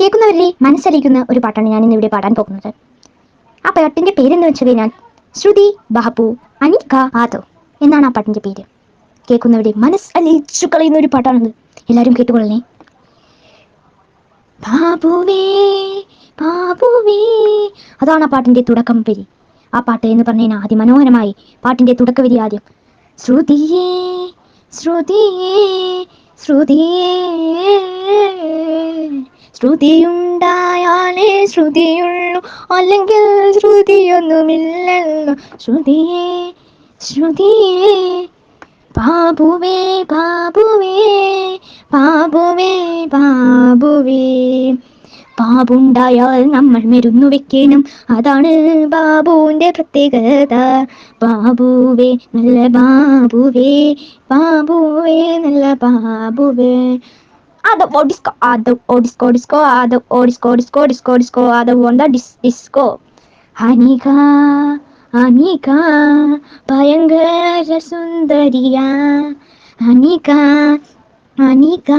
കേൾക്കുന്നവരുടെ മനസ്സലിയിക്കുന്ന ഒരു പാട്ടാണ് ഞാൻ ഇന്ന് ഇവിടെ പാടാൻ പോകുന്നത്. ആ പാട്ടിന്റെ പേരെന്ന് വെച്ച് കഴിഞ്ഞാൽ ശ്രുതി ബാപു അനിക ആദവ് എന്നാണ് ആ പാട്ടിന്റെ പേര്. കേൾക്കുന്നവരുടെ മനസ്സ് അലിയിച്ചു കളയുന്ന ഒരു പാട്ടാണത്. എല്ലാവരും കേട്ടുകൊള്ളണേ. ബാബുവേ ബാബുവേ അതാണ് ആ പാട്ടിന്റെ തുടക്കം വരി. ആ പാട്ട് എന്ന് പറഞ്ഞു കഴിഞ്ഞാൽ അതിമനോഹരമായി പാട്ടിന്റെ തുടക്ക വരി ആദ്യം. ശ്രുതിയേ ശ്രുതിയേ ശ്രുതിയേ. ശ്രുതിയുണ്ടായാലേ ശ്രുതിയുള്ളൂ. അല്ലെങ്കിൽ ശ്രുതിയൊന്നുമില്ലല്ലോ. ശ്രുതിയേ ശ്രുതിയേ ബാബുവേ ബാബുവേ ബാബുവേ ബാബുവേ. ബാബുണ്ടായാൽ നമ്മൾ മരുന്നു വെക്കണം. അതാണ് ബാബുവിന്റെ പ്രത്യേകത. ബാബുവേ നല്ല ബാബുവേ. ബാബുവേ നല്ല ബാബുവേ. അത് disco അത് ഓടിസ്കോ disco disco disco disco disco disco അത് വന്ന ഡിസ് ഡിസ്കോ. അനിക അനിക ഭയങ്കര സുന്ദരിയ. അനിക അനിക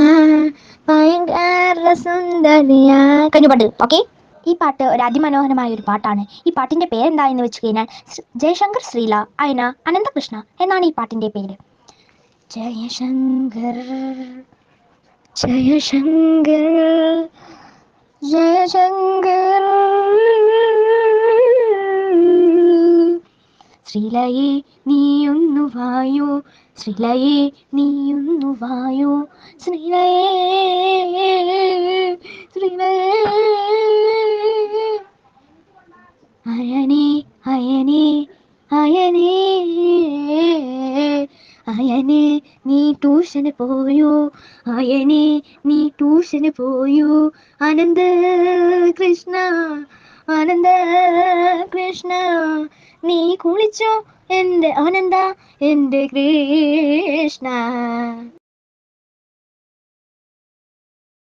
ഭയങ്കര സുന്ദരിയ. കഴിഞ്ഞു പാട്ട് ഓക്കെ ഈ പാട്ട് ഒരു അതിമനോഹരമായ ഒരു പാട്ടാണ്. ഈ പാട്ടിന്റെ പേരെന്താ എന്ന് വെച്ച് കഴിഞ്ഞാൽ ജയശങ്കർ ശ്രീല അയന അനന്തകൃഷ്ണ എന്നാണ് ഈ പാട്ടിന്റെ പേര്. ജയശങ്കർ ജയശങ്കർ ജയശങ്കർ ശ്രീലയെ നീയൊന്നു വായോ ശ്രീലയെ നീയൊന്നു വായോ ശ്രീലയെ ശ്രീലയെ അയനേ അയനേ അയനേ അയനെ നീ ട്യൂഷന് പോയോ? അയനെ നീ ട്യൂഷന് പോയോ? അനന്ത കൃഷ്ണ അനന്ത കൃഷ്ണ നീ കുളിച്ചോ? എന്റെ അനന്ത എന്റെ കൃഷ്ണ.